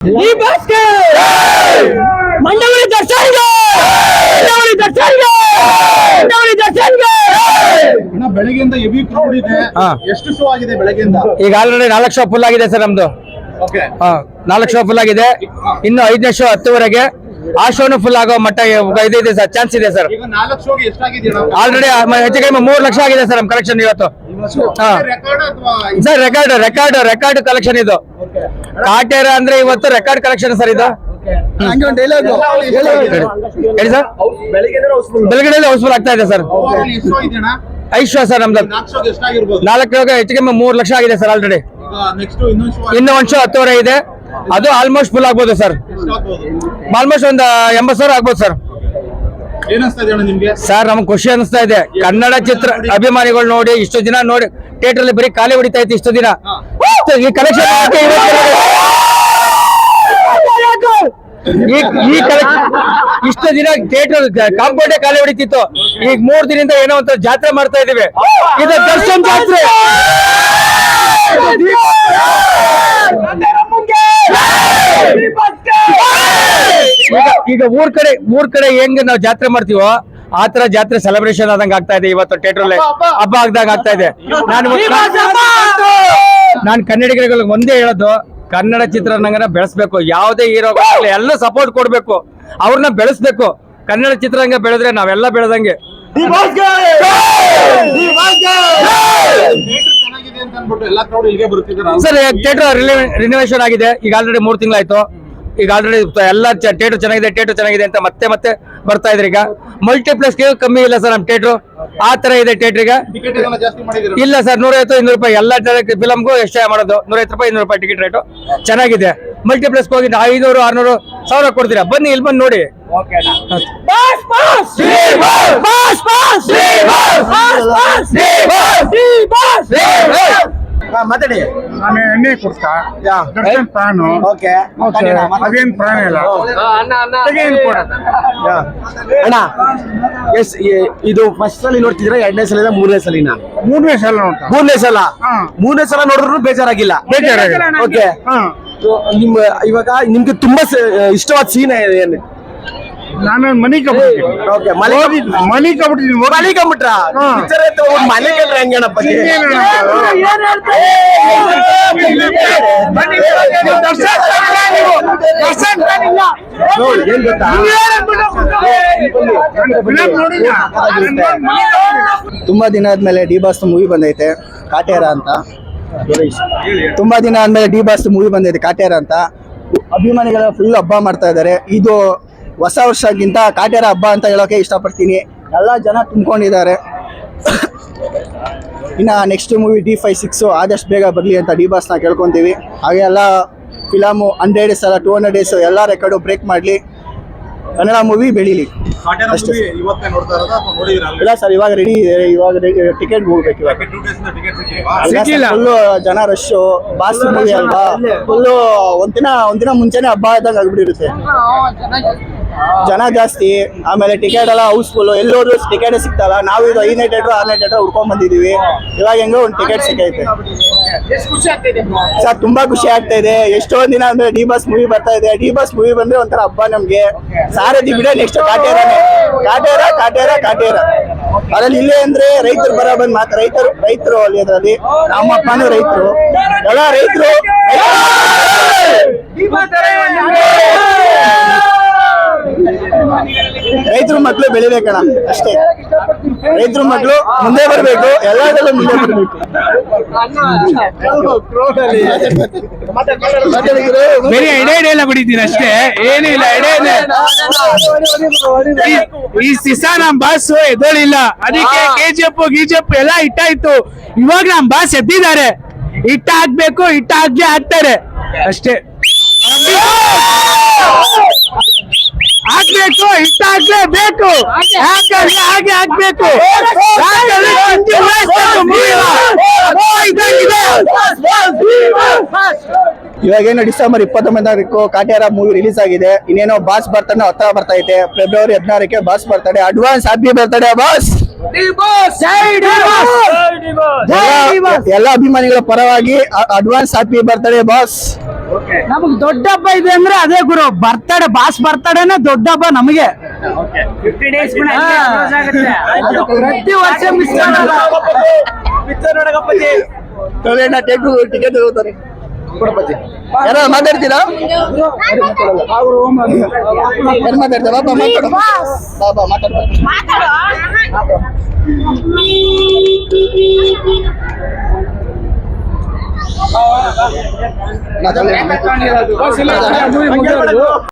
ಮಂಡವಳಿ ದರ್ಶನ್ಗೆ! ಮಂಡವಳಿ ದರ್ಶನ್ಗೆ! ಮಂಡವಳಿ ದರ್ಶನ್ಗೆ! ಅಣ್ಣ ಬೆಳಗ್ಗೆಯಿಂದ ಹೆವಿ ಕ್ರೌಡ್ ಇದೆ. ಹಾ. ಎಷ್ಟು ಶೋ ಆಗಿದೆ ಬೆಳಗ್ಗೆಯಿಂದ? ಈಗ ಆಲ್ರೆಡಿ ನಾಲ್ಕು ಶೋ ಫುಲ್ ಆಗಿದೆ ಸರ್ ನಮ್ದು. ಓಕೆ ಹಾ ನಾಲ್ಕು ಶೋ ಫುಲ್ ಆಗಿದೆ. ಇನ್ನು ಐದನೇ ಶೋ ಹತ್ತುವರೆಗೆ. ಆ ಶೋನು ಫುಲ್ ಆಗೋ ಮಟ್ಟ ಇದು ಇದೆ ಸರ್ ಚಾನ್ಸ್ ಇದೆ ಸರ್. ಈಗ ನಾಲ್ಕು ಶೋಗೆ ಎಷ್ಟಾಗಿದೆ ಆಲ್ರೆಡಿ ಹೆಚ್ಚು ಕಡಿಮೆ ಮೂರು ಲಕ್ಷ ಆಗಿದೆ ಸರ್ ನಮ್ಮ ಕಲೆಕ್ಷನ್ ಇವತ್ತು. Sir record record record collection ಇದು. ಕಾಟೇರ ಅಂದ್ರೆ ಇವತ್ತು ರೆಕಾರ್ಡ್ ಕಲೆಕ್ಷನ್ ಸರ್ ಇದು. ಹೇಳಿ ಸರ್. ಬೆಳಗ್ಗೆ ಹೌಸ್ಫುಲ್ ಆಗ್ತಾ ಇದೆ ಸರ್. ಶೋ ಸರ್ ನಮ್ದು. ನಾಲ್ಕು ಹೆಚ್ಚು ಕಮ್ಮಿ ಮೂರು ಲಕ್ಷ ಆಗಿದೆ ಸರ್ ಆಲ್ರೆಡಿ ಇನ್ನೂ ನೆಕ್ಸ್ಟ್ ಇನ್ನೊಂದು ಶೋ ಇನ್ನು ಒಂದು ಶೋ ಹತ್ತುವರೆ ಇದೆ. ಅದು ಆಲ್ಮೋಸ್ಟ್ ಫುಲ್ ಆಗ್ಬೋದು ಸರ್. ಆಲ್ಮೋಸ್ಟ್ ಒಂದು ಎಂಬತ್ತು ಸಾವಿರ ಆಗ್ಬೋದು ಸರ್ ಏನಿಸ್ತಾ ಇದೆ ಅಣ್ಣ ನಿಮ್ಗೆ ಸರ್ ನಮ್ಗೆ ಖುಷಿ ಅನಿಸ್ತಾ ಇದೆ. ಕನ್ನಡ ಚಿತ್ರ ಅಭಿಮಾನಿಗಳು ನೋಡಿ ಇಷ್ಟು ದಿನ ನೋಡಿ ಥಿಯೇಟರ್ ಅಲ್ಲಿ ಬರೀ ಖಾಲಿ ಹೊಡಿತಾ ಇತ್ತು ಇಷ್ಟು ದಿನ. ಈ ಕಲೆಕ್ಷನ್ ಈ ಈ ಕಲೆಕ್ಷನ್ ಇಷ್ಟು ದಿನ ಥಿಯೇಟರ್ ಕಾಂಪೌಂಡೇ ಖಾಲಿ ಹೊಡಿತಿತ್ತು. ಈಗ ಮೂರ್ ದಿನದಿಂದ ಏನೋ ಒಂಥರ ಜಾತ್ರೆ ಮಾಡ್ತಾ ಇದೀವಿ. ಇದು ದರ್ಶನ್ ಜಾತ್ರೆ. ಈಗ ಊರ್ ಕಡೆ ಊರ್ ಕಡೆ ಹೆಂಗ್ ನಾವು ಜಾತ್ರೆ ಮಾಡ್ತೀವೋ ಆ ತರ ಜಾತ್ರೆ ಸೆಲೆಬ್ರೇಷನ್ ಆದಂಗ ಆಗ್ತಾ ಇದೆ ಇವತ್ತು ಥಿಯೇಟರ್ ಅಲ್ಲಿ. ಹಬ್ಬ ಆಗ್ದಾಗ ಆಗ್ತಾ ಇದೆ. ನಾನು ನಾನು ಕನ್ನಡಿಗರಿಗೆ ಒಂದೇ ಹೇಳೋದು ಕನ್ನಡ ಚಿತ್ರರಂಗನ ಬೆಳೆಸ್ಬೇಕು. ಯಾವುದೇ ಹೀರೋ ಎಲ್ಲ ಸಪೋರ್ಟ್ ಕೊಡ್ಬೇಕು. ಅವ್ರನ್ನ ಬೆಳೆಸ್ಬೇಕು. ಕನ್ನಡ ಚಿತ್ರರಂಗ ಬೆಳೆದ್ರೆ ನಾವೆಲ್ಲ ಬೆಳೆದಂಗೆ. ಥಿಯೇಟರ್ ಚೆನ್ನಾಗಿದೆ ಅಂತ ಅನ್ಬಿಟ್ಟು ಎಲ್ಲಾ ಕ್ರೌಡ್ ಇಲ್ಲಿಗೆ ಬರ್ತಿದ್ದಾರೆ? ಸರ್ ಥಿಯೇಟರ್ ರಿನೋವೇಷನ್ ಆಗಿದೆ. ಈಗ ಆಲ್ರೆಡಿ ಮೂರ್ ತಿಂಗಳಾಯ್ತು. ಈಗ ಆಲ್ರೆಡಿ ಎಲ್ಲ ಥಿಯೇಟರ್ ಚೆನ್ನಾಗಿದೆ ಥಿಯೇಟರ್ ಚೆನ್ನಾಗಿದೆ ಅಂತ ಮತ್ತೆ ಮತ್ತೆ ಬರ್ತಾ ಇದ್ರಿ ಈಗ. ಮಲ್ಟಿಪ್ಲೆಕ್ಸ್ ಕಮ್ಮಿ ಇಲ್ಲ ಸರ್ ನಮ್ಮ ಥಿಯೇಟ್ರು ಆ ತರ ಇದೆ ಥಿಯೇಟ್ರಿಗೆ ಇಲ್ಲ ಸರ್ ನೂರೈವತ್ತು ಇನ್ನೂರು ರೂಪಾಯಿ. ಎಲ್ಲ ಫಿಲಮ್ಗೂ ಎಷ್ಟೇ ಮಾಡೋದು ನೂರೈವತ್ತು ರೂಪಾಯಿ ಇನ್ನೂರು ರೂಪಾಯಿ ಟಿಕೆಟ್ ರೇಟು ಚೆನ್ನಾಗಿದೆ. ಮಲ್ಟಿಪ್ಲೆಕ್ಸ್ ಹೋಗಿ ಐನೂರು ಆರ್ನೂರು ಸಾವಿರ ಕೊಡ್ತೀರಾ? ಬನ್ನಿ ಇಲ್ಲಿ ಬಂದು ನೋಡಿ. Boss boss boss boss boss boss boss ಮಾತಾಡಿ. ನಾನು ಎಣ್ಣೆ ಕೊಡ್ತಾ. Darshan fan okay. ಅದೇನ್ ಪ್ರಾಣ ಇಲ್ಲ ತೆಗೆಯನ್ ಕೊಡತ್ತೆ ಅಣ್ಣ ಎಸ್ ಇದು ಫಸ್ಟ್ ಸಲ ನೋಡ್ತಿದ್ರೆ ಎರಡನೇ ಸಲ ಮೂರನೇ ಸಲಿನ? ಮೂರನೇ ಸಲ ನೋಡ್ತಾ. ಮೂರನೇ ಸಲ? ಹಾ. ಮೂರನೇ ಸಲ ನೋಡಿದ್ರು ಬೇಜಾರಾಗಿಲ್ಲ. ಬೇಜಾರಾಗಿಲ್ಲ. ಓಕೆ. ಹಾ. ನಿಮ್ಮ ಇವಾಗ ನಿಮ್ಗೆ ತುಂಬಾ ಸ- ಇಷ್ಟವಾದ ಸೀನ್ ಏನು? ನಾನು ಮನಿ ಓಕೆ ಮನೆ ಮನಿ ಕಂಬಿಟ್ರ ಮನೆ ಕಂಡ್ರೆ ಏನ್ ಗೊತ್ತಾ? ತುಂಬಾ ದಿನ ಆದ್ಮೇಲೆ ಡಿ ಬಾಸ್ ಮೂವಿ ಬಂದೈತೆ ಕಾಟೇರ ಅಂತ. ತುಂಬಾ ದಿನ ಆದ್ಮೇಲೆ ಡಿ ಬಾಸ್ ಮೂವಿ ಬಂದೈತೆ ಕಾಟೇರ ಅಂತ. ಅಭಿಮಾನಿಗಳ ಫುಲ್ ಹಬ್ಬ ಮಾಡ್ತಾ ಇದ್ದಾರೆ. ಇದು ಹೊಸ ವರ್ಷಕ್ಕಿಂತ ಕಾಟ್ಯಾರ ಹಬ್ಬ ಅಂತ ಹೇಳೋಕೆ ಇಷ್ಟಪಡ್ತೀನಿ. ಎಲ್ಲ ಜನ ತುಂಬ್ಕೊಂಡಿದ್ದಾರೆ. ಇನ್ನು next movie D five six ಆದಷ್ಟು ಬೇಗ ಬರಲಿ ಅಂತ ಡಿ ಬಾಸ್ನ ಕೇಳ್ಕೊತೀವಿ. ಹಾಗೆ ಎಲ್ಲ ಫಿಲಮು ಹಂಡ್ರೆಡ್ ಡೇಸ್ ಅಲ್ಲ ಟೂ ಹಂಡ್ರೆಡ್ ಡೇಸ್ ಎಲ್ಲ ರೆಕಾರ್ಡು ಬ್ರೇಕ್ ಮಾಡಲಿ. ಕನ್ನಡ ಮೂವಿ ಬೆಳೀಲಿ. ಅಷ್ಟೇ. ಇಲ್ಲ ಸರ್ ಇವಾಗ ರೆಡಿ ಇದೆ. ಇವಾಗ ಟಿಕೆಟ್ ಹೋಗ್ಬೇಕು ಇವಾಗ. ಫುಲ್ಲು ಜನ ರಶ್ಶು ಬಾಸ್ ಮೂವಿ ಅಲ್ವಾ? ಫುಲ್ಲು ಒಂದಿನ ಒಂದಿನ ಮುಂಚೆನೆ ಹಬ್ಬ ಆದಾಗ ಆಗ್ಬಿಟ್ಟಿರುತ್ತೆ. ಜನ ಜಾಸ್ತಿ ಆಮೇಲೆ ಟಿಕೆಟ್ ಎಲ್ಲ ಹೌಸ್ಫುಲ್ ಎಲ್ಲೋದ್ರು ಟಿಕೆಟ್ ಸಿಗ್ತಲ್ಲ ನಾವು ಇದು ಐದನೇ ಥಿಯೇಟ್ರ್ ಆರನೇ ಥಿಯೇಟ್ರ್ ಹುಡ್ಕೊಂಡ್ ಬಂದಿದೀವಿ. ಇವಾಗ ಹೆಂಗೋ ಒಂದು ಟಿಕೆಟ್ ಸಿಕ್ಕೈತೆ. ಸರ್ ತುಂಬಾ ಖುಷಿ ಆಗ್ತಾ ಇದೆ. ಎಷ್ಟೊಂದ್ ದಿನ ಅಂದ್ರೆ ಡಿ ಬಸ್ ಮೂವಿ ಬರ್ತಾ ಇದೆ. ಡಿ ಬಸ್ ಮೂವಿ ಬಂದ್ರೆ ಒಂಥರ ಹಬ್ಬ ನಮ್ಗೆ. ಸಾರಥಿ ಬಿಡ ನೆಕ್ಸ್ಟ್ ಕಾಟೇರಾನೆ ಕಾಟೇರ ಕಾಟೇರ ಕಾಟೇರ ಅದ್ರಲ್ಲಿ ಇಲ್ಲೇ ಅಂದ್ರೆ ರೈತರು ಬರ ಬಂದ್ ಮಾತ್ರ. ರೈತರು ರೈತರು ಅಲ್ಲಿ ಅದರಲ್ಲಿ. ನಮ್ಮ ಅಪ್ಪನೂ ರೈತರು. ಎಲ್ಲ ರೈತರು. ಬೆಳಿಬೇಕಣ್ಣ ಅಷ್ಟೇ. ರೈತರ ಮಕ್ಕಳು ಮುಂದೆ ಬರಬೇಕು ಎಲ್ಲದರಲ್ಲೂ ಮುಂದೆ ಬರಬೇಕು. ಬರೀ ಎಡೆ ಎಡೆ ಎಲ್ಲ ಬಿಡಿದ್ದೀನಿ ಅಷ್ಟೇ. ಏನಿಲ್ಲ ಎಡೆ ಈ- ಸಿಸಾ ನಮ್ ಬಾಸ್ ಎದ್ದೋಳಿಲ್ಲ. ಅದಕ್ಕೆ ಕೆಜಿಎಫ್ ಗಿಜಿಎಫ್ ಎಲ್ಲ ಇಟ್ಟಾಯ್ತು. ಇವಾಗ ನಮ್ ಬಾಸ್ ಎದ್ದಿದ್ದಾರೆ. ಇಟ್ಟ ಹಾಕ್ಬೇಕು ಇಟ್ಟ ಹಾಕ್ಲೆ ಹಾಕ್ತಾರೆ. ಅಷ್ಟೇ. ಹಾಕ್ಬೇಕು ಬೇಕು. ಯಾಕಂದ್ರೆ ಹಾಗೆ ಆಗ್ಬೇಕು. ಇವಾಗೇನು ಡಿಸೆಂಬರ್ ಇಪ್ಪತ್ತೊಂಬತ್ತು ತಾರೀಕು ಕಾಟ್ಯಾರ ಮೂವಿ ರಿಲೀಸ್ ಆಗಿದೆ. ಇನ್ನೇನೋ ಬಾಸ್ ಬರ್ತಾನೆ ಹತ್ರ ಬರ್ತಾ ಐತೆ ಫೆಬ್ರವರಿ ಹದಿನಾರಕ್ಕೆ ಬಾಸ್ ಬರ್ತಾನೆ ಅಡ್ವಾನ್ಸ್ ಹ್ಯಾಪಿ ಬರ್ತಾಡೆ ಬಾಸ್ ಎಲ್ಲ- ಎಲ್ಲ ಅಭಿಮಾನಿಗಳ ಪರವಾಗಿ ಅಡ್ವಾನ್ಸ್ ಹ್ಯಾಪಿ ಬರ್ತಾಡೆ ಬಾಸ್ ನಮಗ್ ದೊಡ್ಡ ಹಬ್ಬ ಇದೆ ಅಂದ್ರೆ ಅದೇ ಗುರು ಬರ್ತಡೆ ಬಾಸ್ ಬರ್ತಡೇನೆ ದೊಡ್ಡ ಹಬ್ಬ ನಮಗೆ. ಪ್ರತಿ ವರ್ಷ ಮಿಸ್ ಮಾಡಲ್ಲ ಟಿಕೆಟ್ ತಗೋತಾರೆ. ಯಾರೋ ಮಾತಾಡ್ತೀರಾ? ಯಾರು ಮಾತಾಡ್ತಾರೆ? ಬಾಬಾ ಮಾತಾಡು. ಬಾಬಾ ಮಾತಾಡ್ತಾರೆ. ಮಾತಾಡಿ